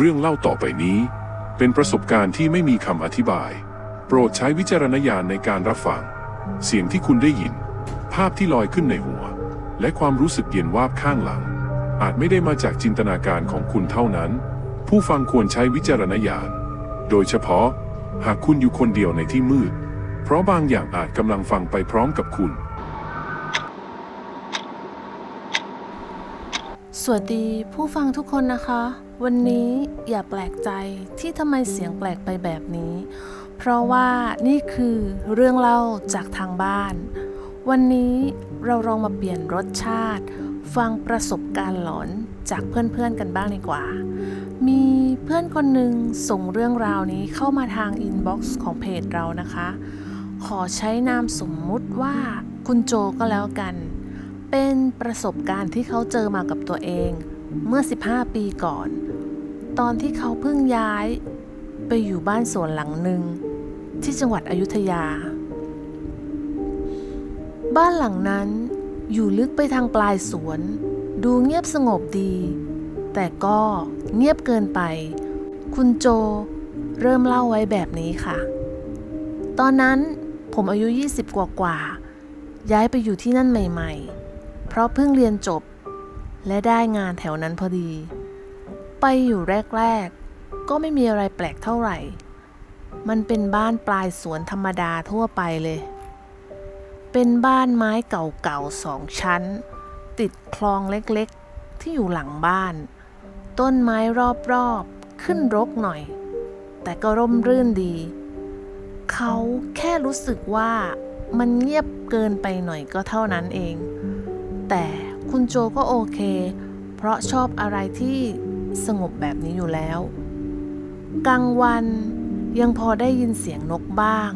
เรื่องเล่าต่อไปนี้ เป็นประสบการณ์ที่ไม่มีคำอธิบาย โปรดใช้วิจารณญาณในการรับฟัง เสียงที่คุณได้ยิน ภาพที่ลอยขึ้นในหัว และความรู้สึกเย็นวาบข้างหลัง อาจไม่ได้มาจากจินตนาการของคุณเท่านั้น ผู้ฟังควรใช้วิจารณญาณ โดยเฉพาะ หากคุณอยู่คนเดียวในที่มืด เพราะบางอย่างอาจกำลังฟังไปพร้อมกับคุณ สวัสดีผู้ฟังทุกคนนะคะ วันนี้อย่าแปลกใจที่ทำไมเสียงแปลกไปแบบนี้ เพราะว่านี่คือเรื่องเล่าจากทางบ้าน วันนี้เราลองมาเปลี่ยนรสชาติ ฟังประสบการณ์หลอนจากเพื่อนๆกันบ้างดีกว่า มีเพื่อนคนหนึ่งส่งเรื่องราวนี้เข้ามาทางอินบ็อกซ์ของเพจเรานะคะ ขอใช้นามสมมุติว่าคุณโจก็แล้วกันเเป็นประสบการณ์ที่เขาเจอมากับตัวเอง เมื่อ 15 ปีก่อน ตอนที่เขาเพิ่งย้ายไปอยู่บ้านสวนหลังหนึ่งที่จังหวัดอยุธยา บ้านหลังนั้นอยู่ลึกไปทางปลายสวน ดูเงียบสงบดี แต่ก็เงียบเกินไป คุณโจเริ่มเล่าไว้แบบนี้ค่ะ ตอนนั้นผมอายุ 20 กว่ากว่าย้ายไปอยู่ที่นั่นใหม่ ๆ ราะเพิ่งเรียนจบ และได้งานแถวนั้นพอดี ไปอยู่แรก ๆ ก็ไม่มีอะไรแปลกเท่าไหร่ มันเป็นบ้านปลายสวนธรรมดาทั่วไปเลย เป็นบ้านไม้เก่าๆสองชั้น ติดคลองเล็กๆ ที่อยู่หลังบ้าน ต้นไม้รอบๆ ขึ้นรกหน่อย แต่ก็ร่มรื่นดี เขาแค่รู้สึกว่ามันเงียบเกินไปหน่อยก็เท่านั้นเอง แต่คุณโจก็โอเค เพราะชอบอะไรที่สงบแบบนี้อยู่แล้ว กลางวันยังพอได้ยินเสียงนกบ้าง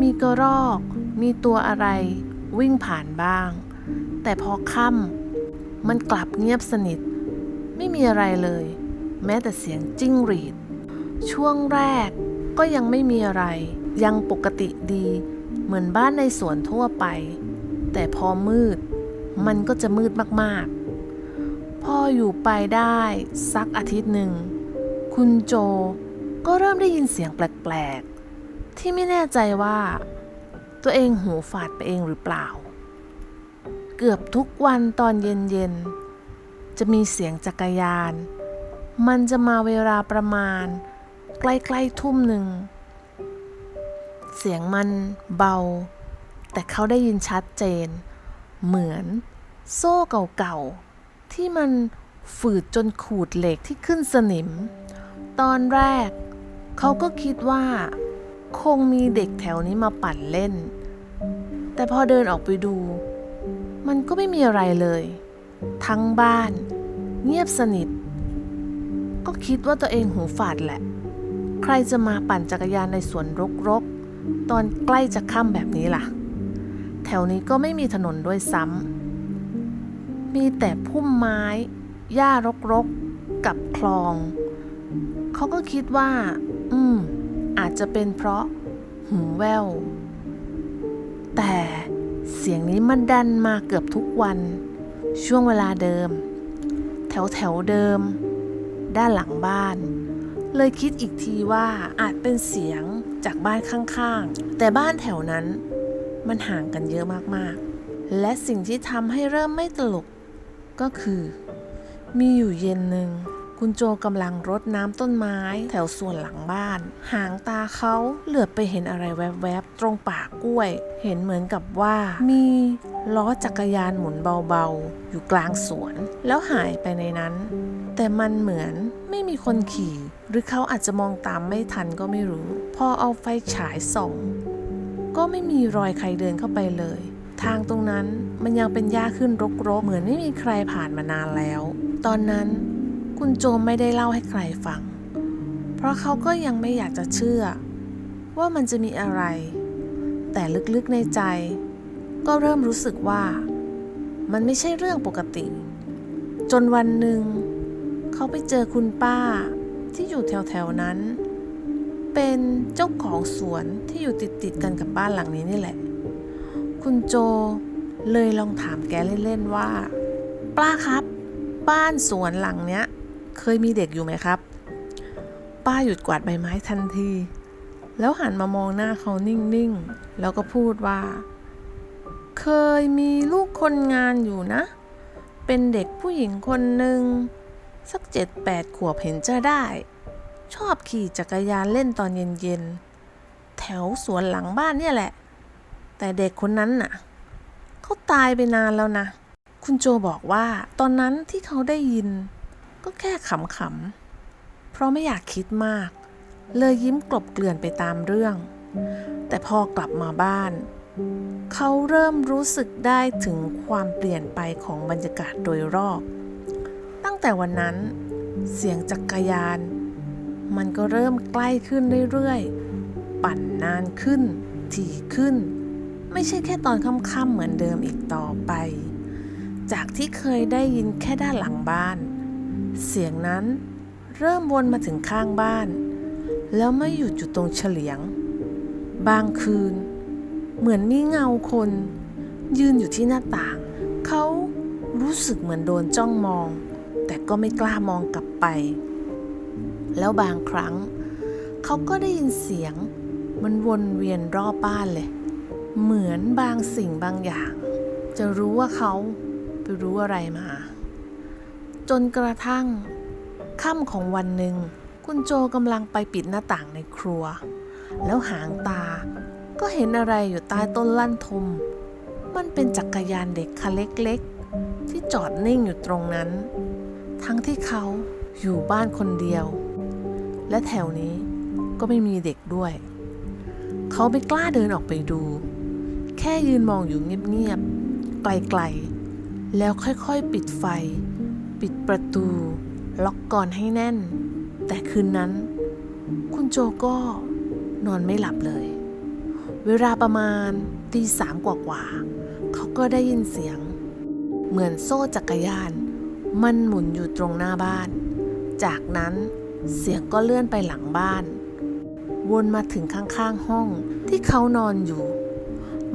มีกระรอก มีตัวอะไร วิ่งผ่านบ้าง แต่พอค่ำมันกลับเงียบสนิท ไม่มีอะไรเลย แม้แต่เสียงจิ้งหรีด ช่วงแรกก็ยังไม่มีอะไร ยังปกติดี เหมือนบ้านในสวนทั่วไป แต่พอมืด มันก็จะมืดมากๆ พออยู่ไปได้สักอาทิตย์หนึ่ง คุณโจก็เริ่มได้ยินเสียงแปลกๆ ที่ไม่แน่ใจว่า ตัวเองหูฝาดไปเองหรือเปล่า เกือบทุกวันตอนเย็นๆ จะมีเสียงจักรยาน มันจะมาเวลาประมาณ ใกล้ๆทุ่มหนึ่ง เสียงมันเบา แต่เขาได้ยินชัดเจน เหมือนโซ่เก่าๆ ที่มันฝืดจนขูดเหล็กที่ขึ้นสนิม ตอนแรก เขาก็คิดว่า คงมีเด็กแถวนี้มาปั่นเล่น แต่พอเดินออกไปดู มันก็ไม่มีอะไรเลย ทั้งบ้าน เงียบสนิท ก็คิดว่าตัวเองหูฝาดแหละ ใครจะมาปั่นจักรยานในสวนรกๆ ตอนใกล้จะค่ำแบบนี้ล่ะ แถวนี้ก็ไม่มีถนนด้วยซ้ำ มีแต่พุ่มไม้ หญ้ารกๆกับคลอง เขาก็คิดว่า อืม อาจจะเป็นเพราะหูแว่วแต่เสียงนี้มันดันมาเกือบทุกวัน ช่วงเวลาเดิม แถวแถวๆเดิม ด้านหลังบ้าน เลยคิดอีกทีว่าอาจเป็นเสียงจากบ้านข้างๆ แต่บ้านแถวนั้น มันห่างกันเยอะมากๆ และสิ่งที่ทำให้เริ่มไม่ตลกก็คือ มีอยู่เย็นหนึ่งคุณโจกำลังรดน้ำต้นไม้แถวส่วนหลังบ้าน หางตาเขาเหลือบไปเห็นอะไรแวบๆ ตรงปากกล้วย เห็นเหมือนกับว่า มีล้อจักรยานหมุนเบาๆ อยู่กลางสวน แล้วหายไปในนั้น แต่มันเหมือนไม่มีคนขี่ หรือเขาอาจจะมองตามไม่ทันก็ไม่รู้ พอเอาไฟฉายส่อง ก็ไม่มีรอยใครเดินเข้าไปเลย ทางตรงนั้นมันยังเป็นหญ้าขึ้นรกๆ เหมือนไม่มีใครผ่านมานานแล้ว ตอนนั้นคุณโจมไม่ได้เล่าให้ใครฟัง เพราะเขาก็ยังไม่อยากจะเชื่อ ว่ามันจะมีอะไร แต่ลึกๆในใจ ก็เริ่มรู้สึกว่า มันไม่ใช่เรื่องปกติ จนวันหนึ่ง เขาไปเจอคุณป้าที่อยู่แถวๆนั้น เป็นเจ้าของสวนที่อยู่ติดๆกันกับบ้านหลังนี้นี่แหละ คุณโจเลยลองถามแกเล่นๆว่า ป้าครับ บ้านสวนหลังเนี้ย เคยมีเด็กอยู่ไหมครับ ป้าหยุดกวาดใบไม้ทันที แล้วหันมามองหน้าเขานิ่งๆ แล้วก็พูดว่า เคยมีลูกคนงานอยู่นะ เป็นเด็กผู้หญิงคนหนึ่งสักเจ็ดแปดขวบเห็นจะได้ ชอบขี่จักรยานเล่นตอนเย็นๆ แถวสวนหลังบ้านเนี่ยแหละ แต่เด็กคนนั้นน่ะเขาตายไปนานแล้วนะ คุณโจบอกว่าตอนนั้นที่เขาได้ยิน ก็แค่ขำๆ เพราะไม่อยากคิดมาก เลยยิ้มกลบเกลื่อนไปตามเรื่อง แต่พอกลับมาบ้าน เขาเริ่มรู้สึกได้ถึงความเปลี่ยนไปของบรรยากาศโดยรอบ ตั้งแต่วันนั้น เสียงจักรยาน มันก็เริ่มใกล้ขึ้นเรื่อยๆ ปั่นนานขึ้น ถี่ขึ้น ไม่ใช่แค่ตอนค่ำๆเหมือนเดิมอีกต่อไป จากที่เคยได้ยินแค่ด้านหลังบ้าน เสียงนั้นเริ่มวนมาถึงข้างบ้าน แล้วไม่หยุดอยู่ตรงเฉลียง บางคืน เหมือนมีเงาคน ยืนอยู่ที่หน้าต่าง เขารู้สึกเหมือนโดนจ้องมอง แต่ก็ไม่กล้ามองกลับไป แล้วบางครั้ง เขาก็ได้ยินเสียง มันวนเวียนรอบบ้านเลย เหมือนบางสิ่งบางอย่าง จะรู้ว่าเขาไปรู้อะไรมา จนกระทั่งค่ำของวันหนึ่งคุณโจกำลังไปปิดหน้าต่างในครัว แล้วหางตาก็เห็นอะไรอยู่ใต้ต้นลั่นทม มันเป็นจักรยานเด็กคันเล็กๆ ที่จอดนิ่งอยู่ตรงนั้น ทั้งที่เขาอยู่บ้านคนเดียว และแถวนี้ก็ไม่มีเด็กด้วย เขาไม่กล้าเดินออกไปดู แค่ยืนมองอยู่เงียบๆ ไกลๆ แล้วค่อยๆ ปิดไฟ ปิดประตู ล็อกก่อนให้แน่น แต่คืนนั้น คุณโจก็นอนไม่หลับเลย เวลาประมาณตีสามกว่าๆ เขาก็ได้ยินเสียง เหมือนโซ่จักรยาน มันหมุนอยู่ตรงหน้าบ้าน จากนั้น เสียงก็เลื่อนไปหลังบ้าน วนมาถึงข้างๆห้องที่เขานอนอยู่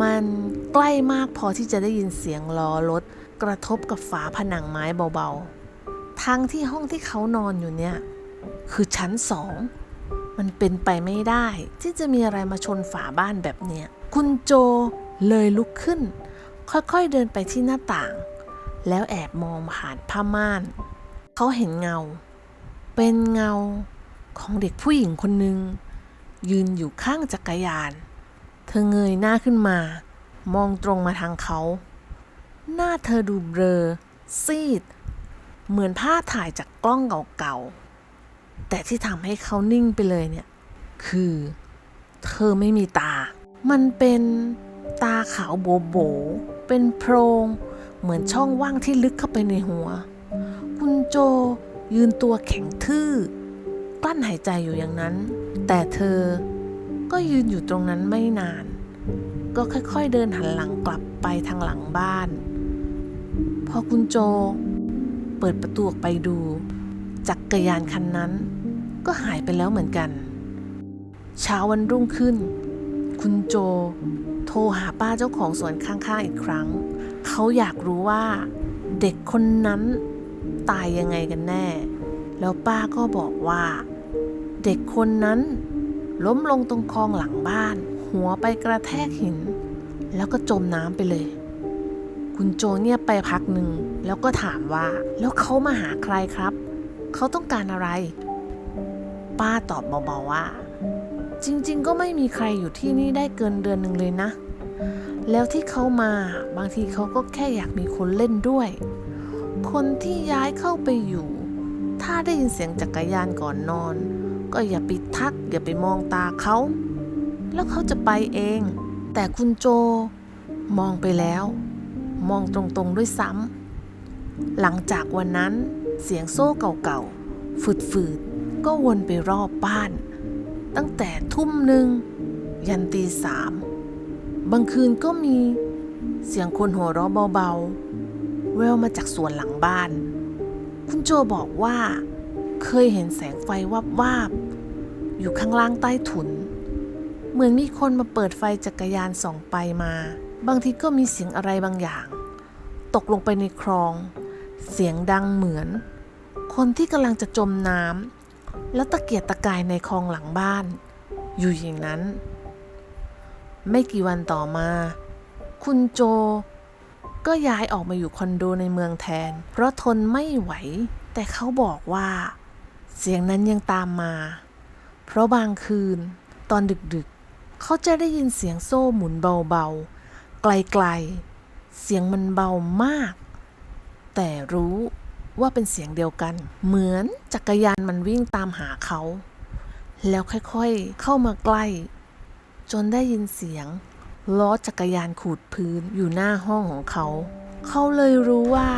มันใกล้มากพอที่จะได้ยินเสียงล้อรถกระทบกับฝาผนังไม้เบาๆ ทั้งที่ห้องที่เขานอนอยู่เนี่ย คือชั้นสอง มันเป็นไปไม่ได้ ที่จะมีอะไรมาชนฝาบ้านแบบเนี้ย คุณโจเลยลุกขึ้น ค่อยๆเดินไปที่หน้าต่าง แล้วแอบมองผ่านผ้าม่าน เขาเห็นเงา เป็นเงาของเด็กผู้หญิงคนหนึ่งยืนอยู่ข้างจักรยาน เธอเงยหน้าขึ้นมา มองตรงมาทางเขา หน้าเธอดูเบลอซีด เหมือนภาพถ่ายจากกล้องเก่าๆ แต่ที่ทำให้เขานิ่งไปเลยเนี่ย คือ เธอไม่มีตา มันเป็นตาขาวโบโบ เป็นโพรง เหมือนช่องว่างที่ลึกเข้าไปในหัว คุณโจ ยืนตัวแข็งทื่อกลั้นหายใจอยู่อย่างนั้น แต่เธอก็ยืนอยู่ตรงนั้นไม่นาน ก็ค่อยๆเดินหันหลังกลับไปทางหลังบ้าน พอคุณโจ เปิดประตูออกไปดูจักรยานคันนั้น ก็หายไปแล้วเหมือนกัน เช้าวันรุ่งขึ้น คุณโจ โทรหาป้าเจ้าของสวนข้างๆอีกครั้ง เขาอยากรู้ว่า เด็กคนนั้น ตายยังไงกันแน่ แล้วป้าก็บอกว่า เด็กคนนั้น ล้มลงตรงคลองหลังบ้าน หัวไปกระแทกหิน แล้วก็จมน้ำไปเลย คุณโจเงียบไปพักหนึ่ง แล้วก็ถามว่า แล้วเขามาหาใครครับ เขาต้องการอะไร ป้าตอบเบาๆว่า จริงๆ ก็ไม่มีใครอยู่ที่นี่ได้เกินเดือนหนึ่งเลยนะแล้วที่เขามาบางทีเขาก็แค่อยากมีคนเล่นด้วย คนที่ย้ายเข้าไปอยู่ ถ้าได้ยินเสียงจักรยานก่อนนอน ก็อย่าไปทัก อย่าไปมองตาเขา แล้วเขาจะไปเอง แต่คุณโจ มองไปแล้ว มองตรงๆด้วยซ้ำหลังจากวันนั้นเสียงโซ่เก่าๆ ฝืดๆ ก็วนไปรอบบ้าน ตั้งแต่ทุ่มหนึ่งยันตีสามบางคืนก็มีเสียงคนหัวเราะเบาๆ แววมาจากสวนหลังบ้าน คุณโจบอกว่า เคยเห็นแสงไฟวับวาบ อยู่ข้างล่างใต้ถุน เหมือนมีคนมาเปิดไฟจักรยานส่องไปมา บางทีก็มีเสียงอะไรบางอย่าง ตกลงไปในคลอง เสียงดังเหมือน คนที่กำลังจะจมน้ำแล้วตะเกียกตะกายในคลองหลังบ้าน อยู่อย่างนั้น ไม่กี่วันต่อมา คุณโจ ก็ย้ายออกมาอยู่คอนโดในเมืองแทน เพราะทนไม่ไหว แต่เขาบอกว่า เสียงนั้นยังตามมา เพราะบางคืน ตอนดึกๆ เขาจะได้ยินเสียงโซ่หมุนเบาๆ ไกลๆ เสียงมันเบามาก แต่รู้ว่าเป็นเสียงเดียวกัน เหมือนจักรยานมันวิ่งตามหาเขา แล้วค่อยๆ เข้ามาใกล้ จนได้ยินเสียง ล้อจักรยานขูดพื้นอยู่หน้าห้องของเขา เขาเลยรู้ว่า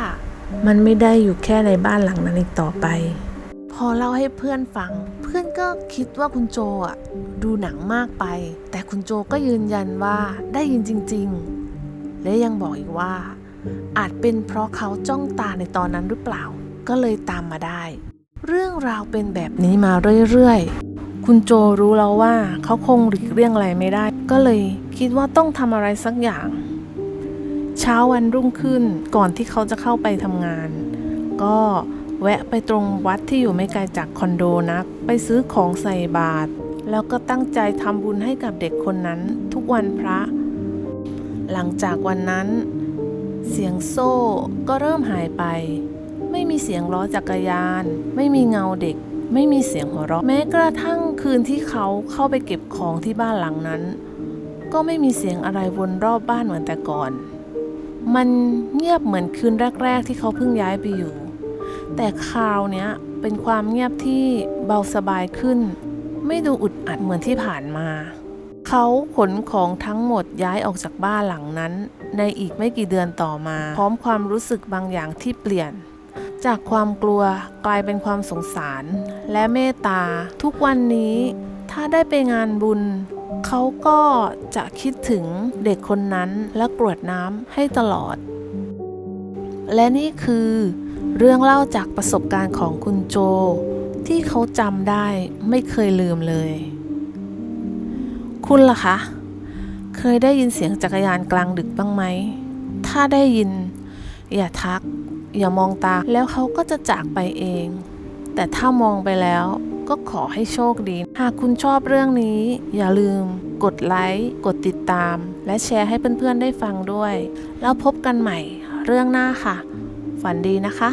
มันไม่ได้อยู่แค่ในบ้านหลังนั้นอีกต่อไป พอเล่าให้เพื่อนฟัง เพื่อนก็คิดว่าคุณโจอะดูหนังมากไป แต่คุณโจก็ยืนยันว่าได้ยินจริง ๆ และยังบอกอีกว่า อาจเป็นเพราะเขาจ้องตาในตอนนั้นหรือเปล่า ก็เลยตามมาได้ เรื่องราวเป็นแบบนี้มาเรื่อยๆ คุณโจรู้แล้วว่าเขาคงหลีกเลี่ยงอะไรไม่ได้ ก็เลยคิดว่าต้องทำอะไรสักอย่าง เช้าวันรุ่งขึ้นก่อนที่เขาจะเข้าไปทำงาน ก็แวะไปตรงวัดที่อยู่ไม่ไกลจากคอนโดนัก ไปซื้อของใส่บาตรแล้วก็ตั้งใจทำบุญให้กับเด็กคนนั้นทุกวันพระ หลังจากวันนั้น เสียงโซ่ก็เริ่มหายไป ไม่มีเสียงล้อจักรยาน ไม่มีเงาเด็ก ไม่มีเสียงหัวเราะ แม้กระทั่งคืนที่เขาเข้าไปเก็บของที่บ้านหลังนั้น ก็ไม่มีเสียงอะไรวนรอบบ้านเหมือนแต่ก่อน มันเงียบเหมือนคืนแรก ๆ ที่เขาเพิ่งย้ายไปอยู่ แต่คราวเนี้ยเป็นความเงียบที่เบาสบายขึ้น ไม่ดูอึดอัดเหมือนที่ผ่านมา เขาขนของทั้งหมดย้ายออกจากบ้านหลังนั้น ในอีกไม่กี่เดือนต่อมา พร้อมความรู้สึกบางอย่างที่เปลี่ยน จากความกลัวกลายเป็นความสงสาร และเมตตา ทุกวันนี้ถ้าได้ไปงานบุญ เขาก็จะคิดถึงเด็กคนนั้นและกรวดน้ำให้ตลอด และนี่คือเรื่องเล่าจากประสบการณ์ของคุณโจ ที่เขาจำได้ไม่เคยลืมเลย คุณล่ะคะ เคยได้ยินเสียงจักรยานกลางดึกบ้างไหม ถ้าได้ยิน อย่าทัก อย่ามองตาแล้วเขาก็จะจากไปเอง แต่ถ้ามองไปแล้วก็ขอให้โชคดี หากคุณชอบเรื่องนี้ อย่าลืม กดไลค์ กดติดตาม และแชร์ให้เพื่อนๆได้ฟังด้วย แล้วพบกันใหม่เรื่องหน้าค่ะ ฝันดีนะคะ